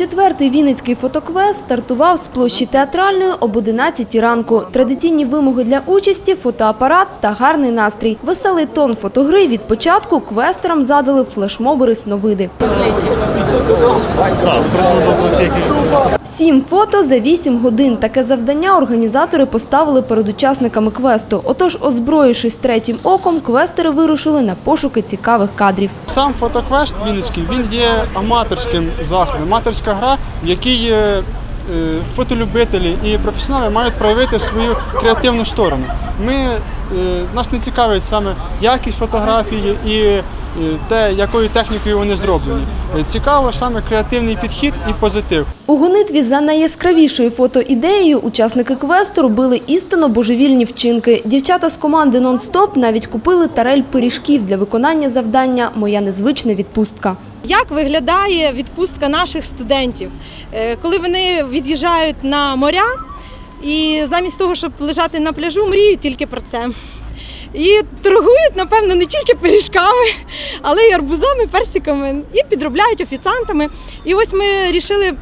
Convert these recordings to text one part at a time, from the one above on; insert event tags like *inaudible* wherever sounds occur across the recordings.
Четвертий Вінницький фотоквест стартував з площі театральної об 11 ранку. Традиційні вимоги для участі – фотоапарат та гарний настрій. Веселий тон фотогри від початку квестерам задали флешмоби рисновиди. Сім фото за вісім годин. Таке завдання організатори поставили перед учасниками квесту. Отож, озброївшись третім оком, квестери вирушили на пошуки цікавих кадрів. Сам фотоквест Вінницький він є аматорським заходом, аматорська гра, в якій е, е, фотолюбителі і професіонали мають проявити свою креативну сторону. Ми, е, нас не цікавить саме якість фотографії і те, якою технікою вони зроблені. Цікаво саме креативний підхід і позитив. У гонитві за найяскравішою фотоідеєю учасники квесту робили істинно божевільні вчинки. Дівчата з команди «Нон-стоп» навіть купили тарель пиріжків для виконання завдання «Моя незвична відпустка». Як виглядає відпустка наших студентів, Е, коли вони від'їжджають на моря і замість того, щоб лежати на пляжу, мріють тільки про це. І торгують, напевно, не тільки пиріжками, але й арбузами, персиками, і підробляють офіціантами. І ось ми рішили,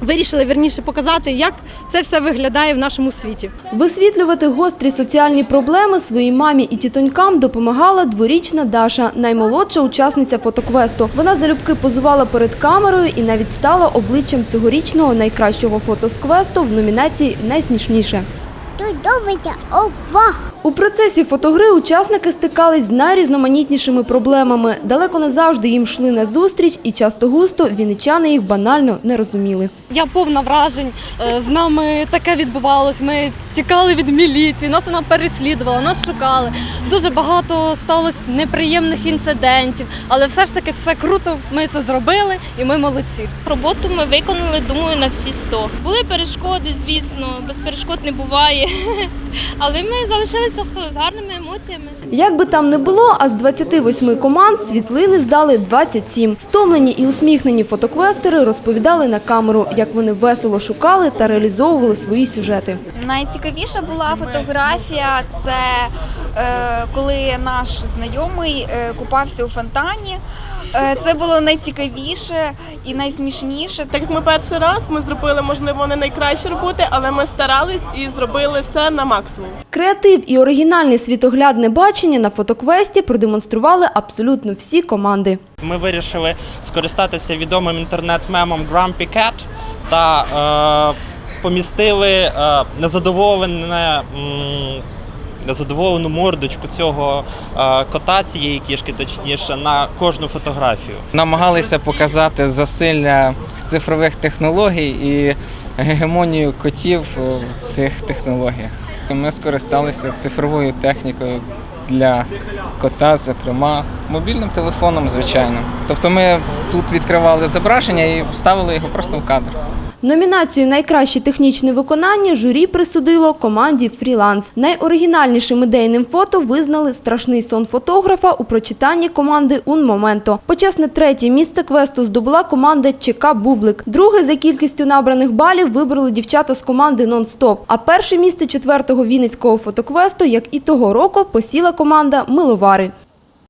вирішили верніше показати, як це все виглядає в нашому світі. Висвітлювати гострі соціальні проблеми своїй мамі і тітонькам допомагала дворічна Даша, наймолодша учасниця фотоквесту. Вона залюбки позувала перед камерою і навіть стала обличчям цьогорічного найкращого фото з квесту в номінації Найсмішніше. Тут доведя увагу. У процесі фотогри учасники стикались з найрізноманітнішими проблемами. Далеко не завжди їм йшли на зустріч, і часто густо вінничани їх банально не розуміли. Я повна вражень. Е, З нами таке відбувалось. Ми тікали від міліції, нас вона переслідувала, нас шукали. Дуже багато сталося неприємних інцидентів, але все ж таки все круто. Ми це зробили і ми молодці. Роботу ми виконали, думаю, на всі 100. Були перешкоди, звісно, без перешкод не буває. *laughs* Але ми залишилися з гарними емоціями. Як би там не було, а з 28 команд світлини здали 27. Втомлені і усміхнені фотоквестери розповідали на камеру, як вони весело шукали та реалізовували свої сюжети. Найцікавіша була фотографія. Це коли наш знайомий е, купався у фонтані. Е, це було найцікавіше і найсмішніше. Так як ми перший раз, ми зробили, можливо, не найкращі роботи, але ми старались і зробили все на максимум. Креатив і оригінальне світоглядне бачення на фотоквесті продемонстрували абсолютно всі команди. Ми вирішили скористатися відомим інтернет-мемом Grumpy Cat та е, помістили е, незадоволене. м, Незадоволену мордочку цього е, кота, цієї кішки, точніше, на кожну фотографію. намагалися показати засилля цифрових технологій і гегемонію котів в цих технологіях. Ми скористалися цифровою технікою для кота, зокрема, мобільним телефоном, звичайно. Тобто ми тут відкривали зображення і ставили його просто в кадр. Номінацію Найкраще технічне виконання журі присудило команді Фріланс. Найоригінальнішим ідейним фото визнали страшний сон фотографа у прочитанні команди «Ун Моменто». Почесне третє місце квесту здобула команда ЧК Бублик. Друге за кількістю набраних балів вибрали дівчата з команди «Нон-стоп». А перше місце четвертого вінницького фотоквесту, як і того року, посіла команда Миловари.